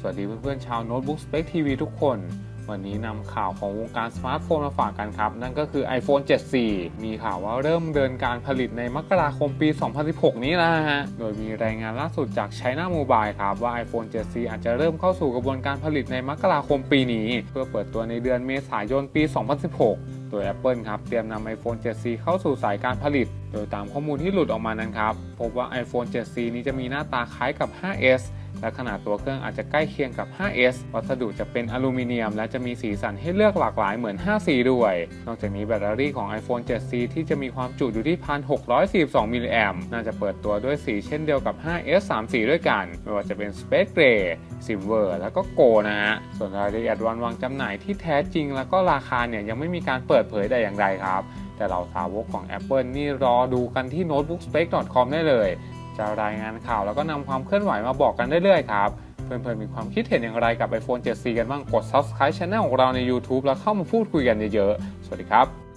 สวัสดีเพื่อนๆชาวโน้ตบุ๊กสเปคทีวีทุกคน วันนี้นำข่าวของวงการสมาร์ทโฟนมาฝากกันครับ นั่นก็คือ iPhone 7มีข่าวว่าเริ่มเดินการผลิตในมกราคมปี 2016 นี้แล้วนะฮะ โดยมีรายงานล่าสุดจาก China Mobile ครับ ว่า iPhone 7อาจจะเริ่มเข้าสู่กระบวนการผลิตในมกราคมปีนี้ เพื่อเปิดตัวในเดือนเมษายนปี 2016 โดย Apple ครับเตรียมนำ iPhone 7C เข้าสู่สายการผลิตโดยตามข้อมูลที่หลุดออกมานั้นครับ พบว่า iPhone 7C นี้จะมีหน้าตาคล้ายกับ 5S และขนาดตัวเครื่องอาจจะใกล้เคียงกับ 5S วัสดุจะเป็นอลูมิเนียม และจะมีสีสันให้เลือกหลากหลายเหมือน 5C ด้วย นอกจากนี้แบตเตอรี่ของ iPhone 7C ที่จะมีความจุอยู่ที่ 1,642 มิลลิแอมน่าจะเปิดตัวด้วยสีเช่นเดียวกับ 5S 3 สีด้วยกัน ไม่ว่าจะเป็น Space Gray Silver แล้วก็ Go นะฮะ ส่วนรายละเอียดวันวางจำหน่ายที่แท้จริง แล้วก็ราคาเนี่ยยังไม่มีการเปิดเผยแต่อย่างใดครับ แต่เราสาวกของ Apple นี่รอดูกันที่ notebookspec.com ได้เลย จะรายงานข่าวแล้วก็นำความเคลื่อนไหวมาบอกกันเรื่อยๆครับ เพื่อนๆมีความคิดเห็นอย่างไรกับ iPhone 7C กันบ้างกด subscribe channel ของเราใน YouTube แล้วเข้ามาพูดคุยกันเยอะๆ สวัสดีครับ